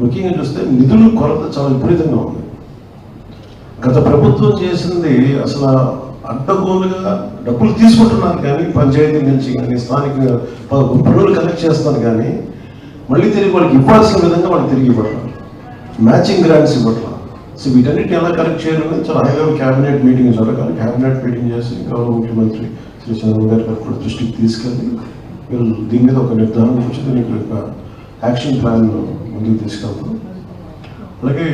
ముఖ్యంగా చూస్తే నిధుల కొరత చాలా విపరీతంగా ఉంది. గత ప్రభుత్వం చేసింది అసలు అడ్డగోలుగా డబ్బులు తీసుకుంటున్నారు కానీ పంచాయతీ నుంచి కానీ స్థానిక పనులు కలెక్ట్ చేస్తున్నారు కానీ మళ్ళీ తిరిగి వాళ్ళకి ఇవ్వాల్సిన విధంగా వాళ్ళకి తిరిగి ఇవ్వట్లా. మ్యాచింగ్ గ్రాంట్స్ ఇవ్వట్లా. సో వీటన్నిటిని ఎలా కరెక్ట్ చేయాలని చాలా హైలెవెల్ క్యాబినెట్ మీటింగ్ జరగాలి క్యాబినెట్ మీటింగ్ చేసి గౌరవ ముఖ్యమంత్రి శ్రీ చంద్రబాబు గారి గారు కూడా దృష్టికి తీసుకెళ్ళి వీళ్ళు దీని మీద ఒక నిర్ధారణ వచ్చి దీనికి యాక్షన్ ప్లాన్ ముందుకు తీసుకెళ్తాం. అలాగే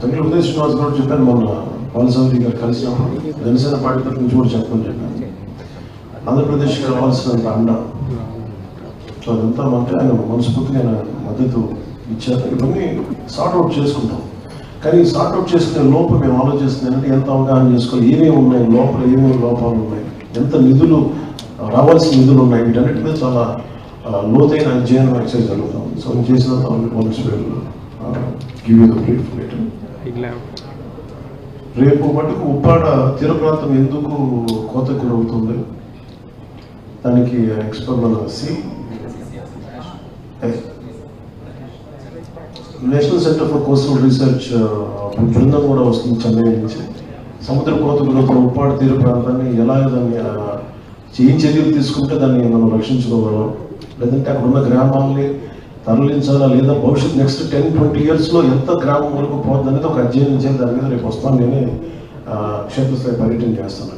తండ్రి ఉదయ శ్రీనివాస్ గారు చెప్పాను మొన్న పాలసౌరి గారు కలిసినప్పుడు జనసేన పార్టీ తరఫు నుంచి కూడా చెప్పమని చెప్పాను ఆంధ్రప్రదేశ్కి రావాల్సినంత అండ సో అదంతా అంటే ఆయన మనస్ఫూర్తిగా ఆయన మద్దతు ఇచ్చారు. ఇవన్నీ సార్ట్అవుట్ చేసుకుంటాం. కానీ సార్ట్అవుట్ చేసుకునే లోపం మేము ఆలోచిస్తుందంటే ఎంత అవగాహన చేసుకోవాలి? ఏమేమి ఉన్నాయి? లోపల ఏమేమి లోపాలు ఉన్నాయి? ఎంత నిధులు రావాల్సిన నిధులు ఉన్నాయి? వీటన్నిటి మీద చాలా లోతైన అధ్యయనం యాక్సెస్ జరుగుతాం. సో నేను చేసినంత police give you the brief later రేపు మటుకు ఉప్పాడ తీర ప్రాంతం ఎందుకు కోతకు గురవుతుంది దానికి ఎక్స్పర్ట్ మన C national centre for coastal research బృందం కూడా వస్తుంది చెన్నై నుంచి. సముద్ర కోత గురవుతున్న ఉప్పాడ తీర ప్రాంతాన్ని ఎలా దాన్ని ఏం చర్యలు తీసుకుంటే దాన్ని మనం రక్షించుకోగలం? లేదంటే అక్కడ ఉన్న గ్రామాలని తరలించాలా లేదా భవిష్యత్ నెక్స్ట్ టెన్ ట్వంటీ ఇయర్స్లో ఎంత గ్రామం వరకు పోతుంది అనేది ఒక అధ్యయనం చేయాలి దాని మీద రేపు వస్తాను నేనే క్షేత్రస్థాయి పర్యటన చేస్తాను.